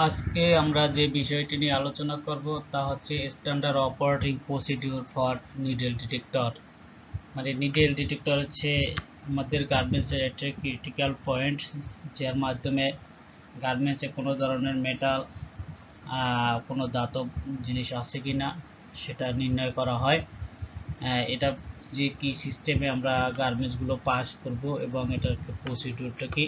আজকে আমরা যে বিষয়টি নিয়ে আলোচনা করব তা হচ্ছে standard operating procedure for needle detector মানে নিডেল ডিটেক্টর হচ্ছে আমাদের গার্মেন্টসের একটা ক্রিটিক্যাল পয়েন্ট যার মাধ্যমে গার্মেন্টসে কোনো ধরনের মেটাল কোনো দাতব জিনিস আছে কি না সেটা নির্ণয় করা হয়। এটা যে কি সিস্টেমে আমরা গার্মেন্টসগুলো পাস করব এবং এটার প্রসিডিউরটা কি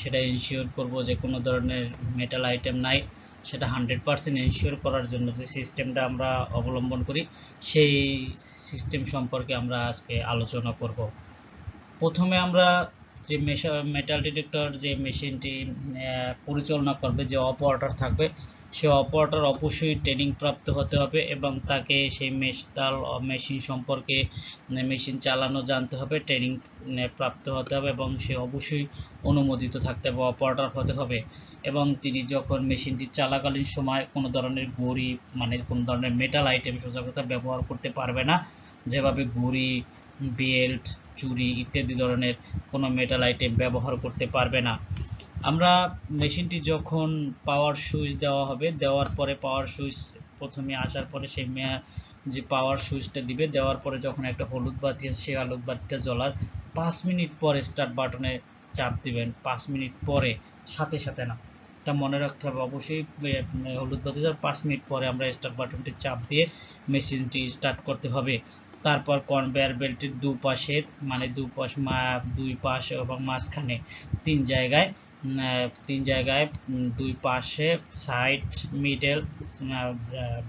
সেটা ইনশিওর করব যে কোনো ধরনের মেটাল আইটেম নাই, সেটা হান্ড্রেড পারসেন্ট ইনশিওর করার জন্য যে সিস্টেমটা আমরা অবলম্বন করি, সেই সিস্টেম সম্পর্কে আমরা আজকে আলোচনা করব। প্রথমে আমরা যে মেশা মেটাল ডিটেক্টর যে মেশিনটি পরিচালনা করবে, যে অপারেটর থাকবে সে অপারেটর অবশ্যই ট্রেনিং প্রাপ্ত হতে হবে এবং তাকে সেই মেটাল মেশিন সম্পর্কে মেশিন চালানো জানতে হবে ট্রেনিং প্রাপ্ত হতে হবে এবং সে অবশ্যই অনুমোদিত থাকতে হবে অপারেটর হতে হবে। এবং তিনি যখন মেশিনটি চালাকালীন সময় কোনো ধরনের গড়ি মানে কোনো ধরনের মেটাল আইটেম সোজা কথা ব্যবহার করতে পারবে না, যেভাবে ঘড়ি বেল্ট চুরি ইত্যাদি ধরনের কোনো মেটাল আইটেম ব্যবহার করতে পারবে না। আমরা মেশিনটি যখন পাওয়ার সুইচ দেওয়া হবে, দেওয়ার পরে পাওয়ার সুইচ প্রথমে আসার পরে সেই মে- যে পাওয়ার সুইচটা দিবে, দেওয়ার পরে যখন একটা হলুদ বাতি আছে, সেই হলুদ বাতিটা জ্বলার পাঁচ মিনিট পরে স্টার্ট বাটনে চাপ দিবেন। পাঁচ মিনিট পরে, সাথে সাথে না। এটা মনে রাখতে হবে অবশ্যই হলুদ বাতি জ্বলার পাঁচ মিনিট পরে আমরা স্টার্ট বাটনটি চাপ দিয়ে মেশিনটি স্টার্ট করতে হবে। তারপর কনভেয়ার বেল্টের দুপাশের মানে দুপাশ, মা- দুই পাশ এবং মাঝখানে তিন জায়গায় তিন জায়গায় দুই পাশে সাইড মিডল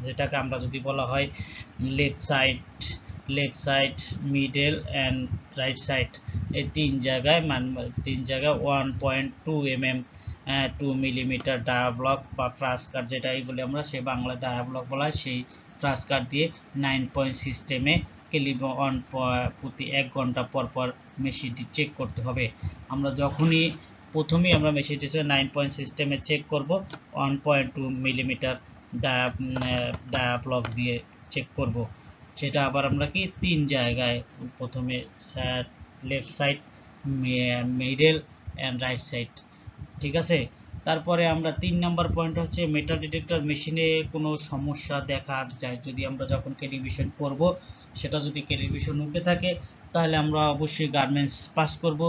যেটাকে আমরা যদি বলা হয় left side left side middle and right side এই তিন জায়গায় মান, তিন জায়গায় one point two M M two millimetre ডায়াব্লক বা ফ্রাস্কার যেটাই বলি আমরা, সে বাংলা ডায়াব্লক বলা হয়, সেই ফ্রাস্কার দিয়ে নাইন পয়েন্ট সিস্টেমে কেলিব অন প্রতি এক ঘণ্টা পর পর মেশিনটি চেক করতে হবে। আমরা যখনই প্রথমেই আমরা মেশিনটি নাইন পয়েন্ট সিস্টেমে চেক করব ওয়ান পয়েন্ট টু মিলিমিটার ডায়াব্লক দিয়ে চেক করব। সেটা আবার আমরা কি তিন জায়গায়, প্রথমে left side middle and right side ঠিক আছে? তারপরে আমরা তিন নাম্বার পয়েন্ট হচ্ছে মেটাল ডিটেক্টর মেশিনে কোনো সমস্যা দেখা যায়, যদি আমরা যখন টেলিভিশন করব, সেটা যদি টেলিভিশন উঠে থাকে, তাহলে আমরা অবশ্যই গার্মেন্টস পাস করব।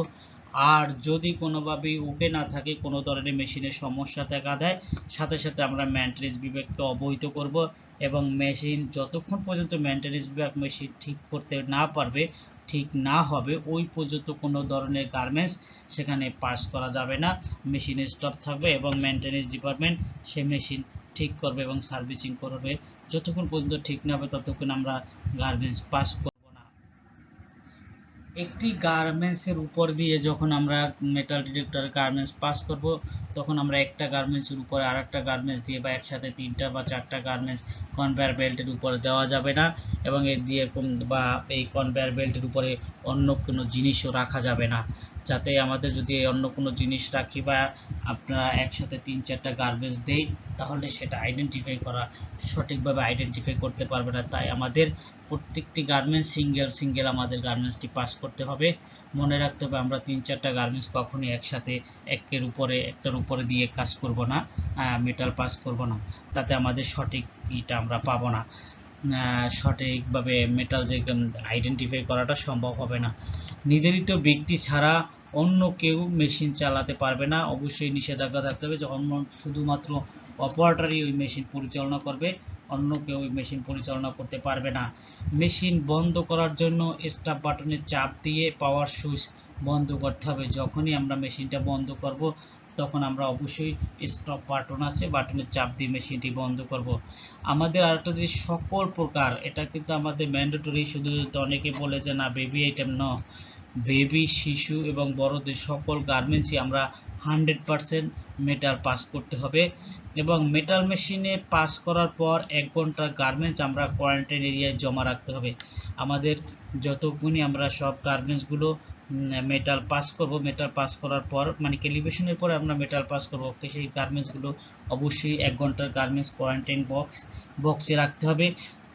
আর যদি কোনোভাবেই উঠে না থাকে, কোনো ধরনের মেশিনের সমস্যা দেখা দেয়, সাথে সাথে আমরা মেনটেন্স বিভাগকে অবহিত করব এবং মেশিন যতক্ষণ পর্যন্ত মেনটেন্স বিভাগ মেশিন ঠিক করতে না পারবে, ঠিক না হবে, ওই পর্যন্ত কোনো ধরনের গার্মেন্টস সেখানে পাস করা যাবে না। মেশিনে স্টপ থাকবে এবং মেনটেন্স ডিপার্টমেন্ট সে মেশিন ঠিক করবে এবং সার্ভিসিং করবে। যতক্ষণ পর্যন্ত ঠিক না হবে, ততক্ষণ আমরা গার্মেন্টস পাস একটি গার্মেন্টসের উপর দিয়ে যখন আমরা মেটাল ডিটেক্টর গার্মেন্টস পাস করব, তখন আমরা একটা গার্মেন্টসের উপর আর একটা গার্মেন্টস দিয়ে বা একসাথে তিনটা বা চারটা গার্মেন্টস কনভেয়ার বেল্টের উপর দেওয়া যাবে না। এবং এর দিয়ে বা এই কনভেয়ার বেল্টের উপরে অন্য কোনো জিনিসও রাখা যাবে না। যাতে আমাদের যদি অন্য কোনো জিনিস রাখি বা আপনারা একসাথে তিন চারটা গার্বেজ দেই, তাহলে সেটা আইডেন্টিফাই করা সঠিকভাবে আইডেন্টিফাই করতে পারবে না। তাই আমাদের প্রত্যেকটি গার্মেন্টস সিঙ্গেল সিঙ্গেল আমাদের গার্মেন্টসটি পাস করতে হবে। মনে রাখতে হবে আমরা তিন চারটা গার্মেন্টস কখনই একসাথে একের উপরে, একটার উপরে দিয়ে কাজ করব না মেটাল পাস করব না। তাতে আমাদের সঠিক ইটা আমরা পাবো না। সঠিকভাবে মেটাল যে আইডেন্টিফাই করাটা সম্ভব হবে না। নির্ধারিত ব্যক্তি ছাড়া অন্য কেউ মেশিন চালাতে পারবে না। অবশ্যই নিষেধাজ্ঞা থাকতে হবে যে অন্য শুধুমাত্র অপারেটরই ওই মেশিন পরিচালনা করবে, অন্য কেউ ওই মেশিন পরিচালনা করতে পারবে না। মেশিন বন্ধ করার জন্য স্টাপ বাটনে চাপ দিয়ে পাওয়ার সুইচ বন্ধ করতে হবে। যখনই আমরা মেশিনটা বন্ধ করব তখন আমরা অবশ্যই স্টপ বাটন আছে বাটনের চাপ দিয়ে মেশিনটি বন্ধ করব। আমাদের আরেকটা যে সকল প্রকার, এটা কিন্তু আমাদের ম্যান্ডেটরি শুধু অনেকে বলে যে না বেবি আইটেম ন। বেবি শিশু এবং বড়দের সকল গার্মেন্টসই আমরা হান্ড্রেড পারসেন্ট মেটাল পাস করতে হবে। এবং মেটাল মেশিনে পাস করার পর এক ঘণ্টার গার্মেন্টস আমরা কোয়ারেন্টাইন এরিয়ায় জমা রাখতে হবে। আমাদের যতক্ষণই আমরা সব গার্মেন্টসগুলো মেটাল পাস করব মেটাল পাস করার পর মানে ক্যালিব্রেশনের পরে আমরা মেটাল পাস করব ওকে সেই গার্মেন্টসগুলো অবশ্যই এক ঘণ্টার গার্মেন্টস কোয়ারেন্টাইন বক্স বক্সে রাখতে হবে।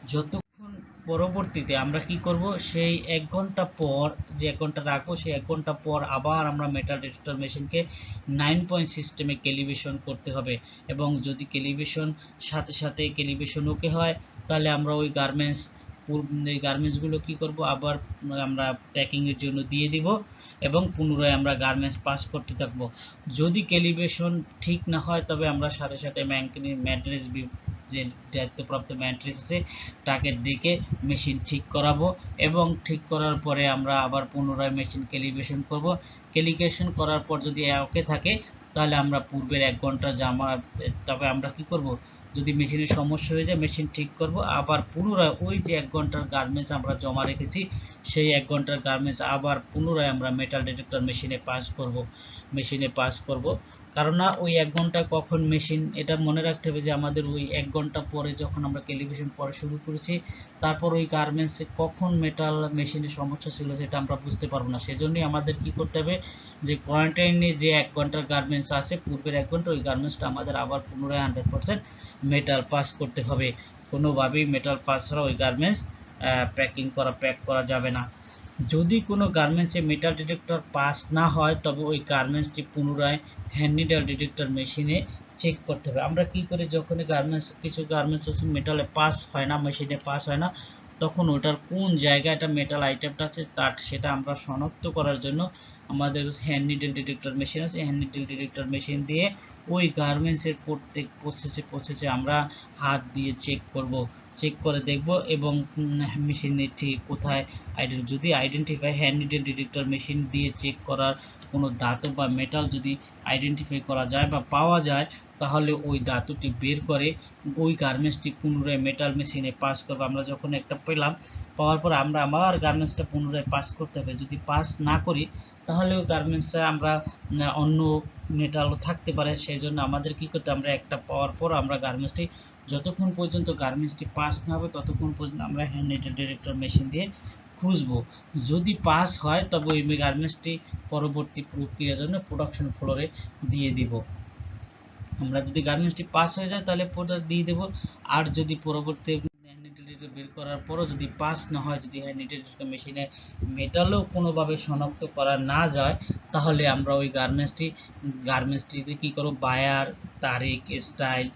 যতক্ষণ পরবর্তীতে আমরা কি করব, সেই এক ঘণ্টা পর, যে এক ঘণ্টা রাখব, সেই এক ঘণ্টা পর আবার আমরা মেটাল ডিটেক্টর মেশিনকে নাইন পয়েন্ট সিস্টেমে ক্যালিব্রেশন করতে হবে। এবং যদি ক্যালিব্রেশন সাথে সাথে ক্যালিব্রেশন ওকে হয়, তাহলে আমরা ওই গার্মেন্টস এই গার্মেন্টসগুলো কি করব? আবার আমরা প্যাকিংয়ের জন্য দিয়ে দিব এবং পুনরায় আমরা গার্মেন্টস পাস করতে থাকব। যদি ক্যালিব্রেশন ঠিক না হয়, তবে আমরা সাথে সাথে ম্যান্টেনেন্স যে দায়িত্বপ্রাপ্ত ম্যাট্রিস আছে, তাকে ডেকে মেশিন ঠিক করাবো এবং ঠিক করার পরে আমরা আবার পুনরায় মেশিন ক্যালিব্রেশন করব। ক্যালিব্রেশন করার পর যদি ওকে থাকে তাহলে আমরা পূর্বের এক ঘণ্টা জামা, তবে আমরা কি করব? যদি মেশিনের সমস্যা হয়ে যায় মেশিন ঠিক করব। আবার পুনরায় ওই যে এক ঘণ্টার গার্মেন্টস আমরা জমা রেখেছি সেই এক ঘণ্টার গার্মেন্টস আবার পুনরায় আমরা মেটাল ডিটেক্টর মেশিনে পাস করব মেশিনে পাস করব। কারণ না, ওই এক ঘণ্টা কখন মেশিন এটা মনে রাখতে হবে যে আমাদের ওই এক ঘণ্টা পরে যখন আমরা ক্যালিব্রেশন পরে শুরু করেছি, তারপর ওই গার্মেন্টসে কখন মেটাল মেশিনের সমস্যা ছিল সেটা আমরা বুঝতে পারব না। সেজন্যই আমাদের কি করতে হবে যে কোয়ারেন্টাইনে যে এক ঘণ্টার গার্মেন্টস আছে, পূর্বের এক ঘণ্টা ওই গার্মেন্টসটা আমাদের আবার পুনরায় হান্ড্রেড পার্সেন্ট মেটাল পাস করতে হবে। কোনোভাবেই মেটাল পাস ছাড়া ওই গার্মেন্টস প্যাকিং করা প্যাক করা যাবে না। যদি কোনো গার্মেন্টসে মেটাল ডিটেক্টর পাস না হয়, তবে ওই গার্মেন্টসটি পুনরায় হ্যান্ড নিডল ডিটেক্টর মেশিনে চেক করতে হবে। আমরা কি করি যখন গার্মেন্টস কিছু গার্মেন্টস আছে মেটালে পাস হয় না মেশিনে পাস হয় না, তখন ওটার কোন জায়গায় একটা মেটাল আইটেমটা আছে, তার, সেটা আমরা শনাক্ত করার জন্য আমাদের হ্যান্ড নিডল ডিটেক্টর মেশিন আছে হ্যান্ড নিডল ডিটেক্টর মেশিন দিয়ে ওই গার্মেন্টসের প্রত্যেক প্রসেসে প্রসেসে আমরা হাত দিয়ে চেক করব। চেক করে দেখব এবং মেশিনে ঠিক কোথায় যদি identify hand needle detector machine দিয়ে চেক করার কোনো ধাতু বা মেটাল যদি আইডেন্টিফাই করা যায় বা পাওয়া যায়, তাহলে ওই ধাতুটি বের করে ওই গার্মেন্টসটি পুনরায় মেটাল মেশিনে পাস করব। আমরা যখন একটা পেলাম, পাওয়ার পর আমরা আবার গার্মেন্টসটা পুনরায় পাস করতে হবে। যদি পাস না করি তাহলে গার্মেন্টসে আমরা অন্য মেটালও থাকতে পারে। সেই জন্য আমাদের কি করতে আমরা একটা পাওয়ার পর আমরা গার্মেন্টসটি যতক্ষণ পর্যন্ত গার্মেন্টসটি পাস না হবে, ততক্ষণ পর্যন্ত আমরা হ্যান্ড ডিরেক্টর মেশিন দিয়ে খুঁজবো। যদি পাস হয়, তবে ওই গার্মেন্টসটি পরবর্তী প্রক্রিয়ার জন্য প্রোডাকশন ফ্লোরে দিয়ে দিব। আমরা যদি গার্মেন্টসটি পাস হয়ে যায়, তাহলে দিয়ে দেবো। আর যদি পরবর্তী বের করার পরও যদি পাস না হয়, যদি হ্যান্ড মেশিনে মেটালও কোনোভাবে শনাক্ত করা না যায়, তাহলে আমরা ওই গার্মেন্টসটি গার্মেন্টসটিতে কী করব? বায়ার তারিখ স্টাইল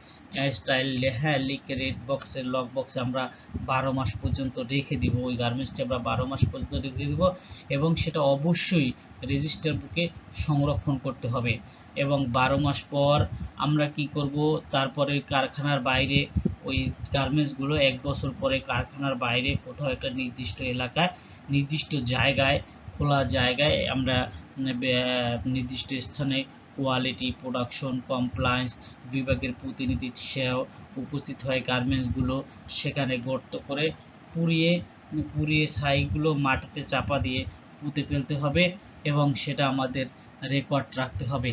স্টাইল হ্যাঁ লিক রেড বক্সের লক বক্সে আমরা বারো মাস পর্যন্ত রেখে দিব। ওই গার্মেন্টসটি আমরা বারো মাস পর্যন্ত রেখে দিব এবং সেটা অবশ্যই রেজিস্টার বুকে সংরক্ষণ করতে হবে। এবং বারো মাস পর আমরা কি করব? তারপরে কারখানার বাইরে ওই গার্মেন্টসগুলো এক বছর পরে কারখানার বাইরে কোথাও একটা নির্দিষ্ট এলাকায়, নির্দিষ্ট জায়গায়, খোলা জায়গায় আমরা নির্দিষ্ট স্থানে কোয়ালিটি প্রোডাকশন কমপ্লায়েন্স বিভাগের প্রতিনিধি সেও উপস্থিত হয় গার্মেন্টসগুলো সেখানে গর্ত করে পুড়িয়ে পুড়িয়ে ছাইগুলো মাটিতে চাপা দিয়ে পুঁতে ফেলতে হবে এবং সেটা আমাদের রেকর্ড রাখতে হবে।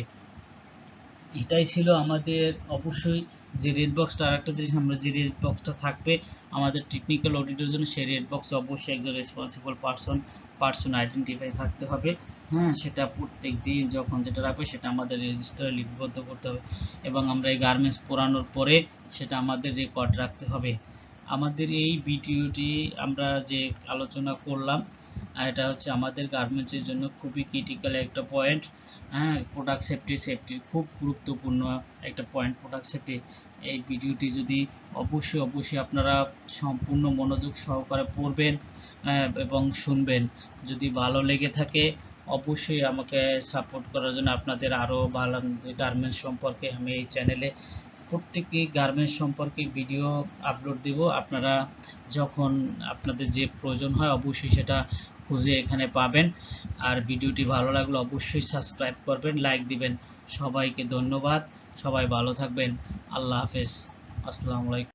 এটাই ছিল আমাদের অবশ্যই যে রেড বক্সটা আর একটা জিনিস, আমরা যে রেড বক্সটা থাকবে, আমাদের টেকনিক্যাল অডিটের জন্য সেই রেড বক্সে অবশ্যই একজন রেসপন্সিবল পার্সন পার্সন আইডেন্টিফাই থাকতে হবে। হ্যাঁ সেটা প্রত্যেক দিন যখন যেটা রাখবে সেটা আমাদের রেজিস্টারে লিপিবদ্ধ করতে হবে এবং আমরা এই গার্মেন্টস পোড়ানোর পরে সেটা আমাদের রেকর্ড রাখতে হবে। আমাদের এই ভিডিওটি আমরা যে আলোচনা করলাম এটা হচ্ছে আমাদের গার্মেন্টসের জন্য খুবই ক্রিটিক্যাল একটা পয়েন্ট হ্যাঁ প্রোডাক্ট সেফটি সেফটির খুব গুরুত্বপূর্ণ একটা পয়েন্ট প্রোডাক্ট সেফটি এই ভিডিওটি যদি অবশ্যই অবশ্যই আপনারা সম্পূর্ণ মনোযোগ সহকারে পড়বেন এবং শুনবেন। যদি ভালো লেগে থাকে, অবশ্যই আমাকে সাপোর্ট করার জন্য আপনাদের আরও ভালো গার্মেন্টস সম্পর্কে। আমি এই চ্যানেলে প্রত্যেকটি গার্মেন্টস সম্পর্কে ভিডিও আপলোড দেব। আপনারা যখন আপনাদের যে প্রয়োজন হয়, অবশ্যই সেটা খুঁজে এখানে পাবেন। আর ভিডিওটি ভালো লাগলে অবশ্যই সাবস্ক্রাইব করবেন, লাইক দিবেন। সবাইকে ধন্যবাদ। সবাই ভালো থাকবেন। আল্লাহ হাফেজ। আসসালামু আলাইকুম।